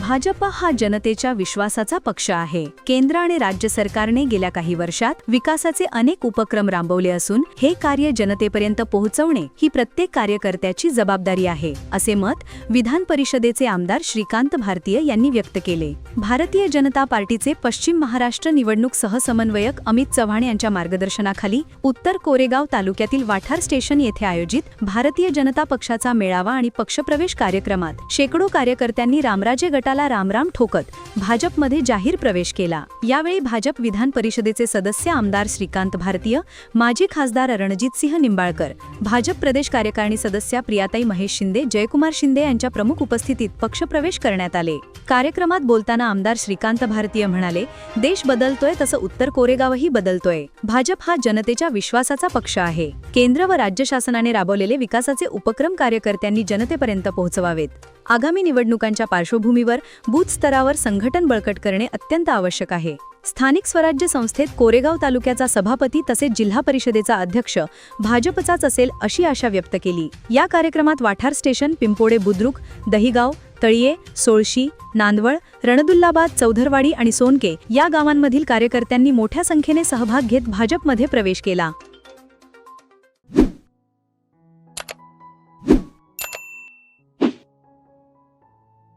भाजप हा जनतेच्या विश्वासाचा पक्ष आहे. केंद्र आणि राज्य सरकारने गेल्या काही वर्षात विकासाचे अनेक उपक्रम राबवले असून हे कार्य जनतेपर्यंत पोहोचवणे ही प्रत्येक कार्यकर्त्याची जबाबदारी आहे असे मत विधान परिषदेचे आमदार श्रीकांत भारतीय यांनी व्यक्त केले. भारतीय जनता पार्टीचे पश्चिम महाराष्ट्र निवडणूक सहसमन्वयक अमित चव्हाण यांच्या मार्गदर्शनाखाली उत्तर कोरेगाव तालुक्यातील वाठार स्टेशन येथे आयोजित भारतीय जनता पक्षाचा मेळावा आणि पक्षप्रवेश कार्यक्रमात शेकडो कार्यकर्त्यांनी रामराजे गटा गटाला रामराम ठोकत भाजपमध्ये जाहीर प्रवेश केला. यावेळी भाजप विधान परिषदेचे सदस्य आमदार श्रीकांत भारतीय माजी खासदार रणजितसिंह निंबाळकर भाजप प्रदेश कार्यकारिणी सदस्या प्रियाताई महेश शिंदे जयकुमार शिंदे यांच्या प्रमुख उपस्थितीत पक्षप्रवेश करण्यात आले. कार्यक्रमात बोलताना आमदार श्रीकांत भारतीय म्हणाले देश बदलतोय तसं उत्तर कोरेगावही बदलतोय. भाजप हा जनतेच्या विश्वासाचा पक्ष आहे. केंद्र व राज्य शासनाने राबवलेले विकासाचे उपक्रम कार्यकर्त्यांनी जनतेपर्यंत पोहोचवावेत. आगामी निवडणुकांच्या पार्श्वभूमीवर बूथ स्तरावर संघटन बळकट करणे अत्यंत आवश्यक आहे. स्थानिक स्वराज्य संस्थेत कोरेगाव तालुक्याचा सभापती तसेच जिल्हा परिषदेचा अध्यक्ष भाजपचाच असेल अशी आशा व्यक्त केली. या कार्यक्रमात वाठार स्टेशन पिंपोडे बुद्रुक दहिगाव तळिये सोळशी नांदवळ रणदुल्लाबाद चौधरवाडी आणि सोनके या गावांमधील कार्यकर्त्यांनी मोठ्या संख्येने सहभाग घेत भाजपमध्ये प्रवेश केला.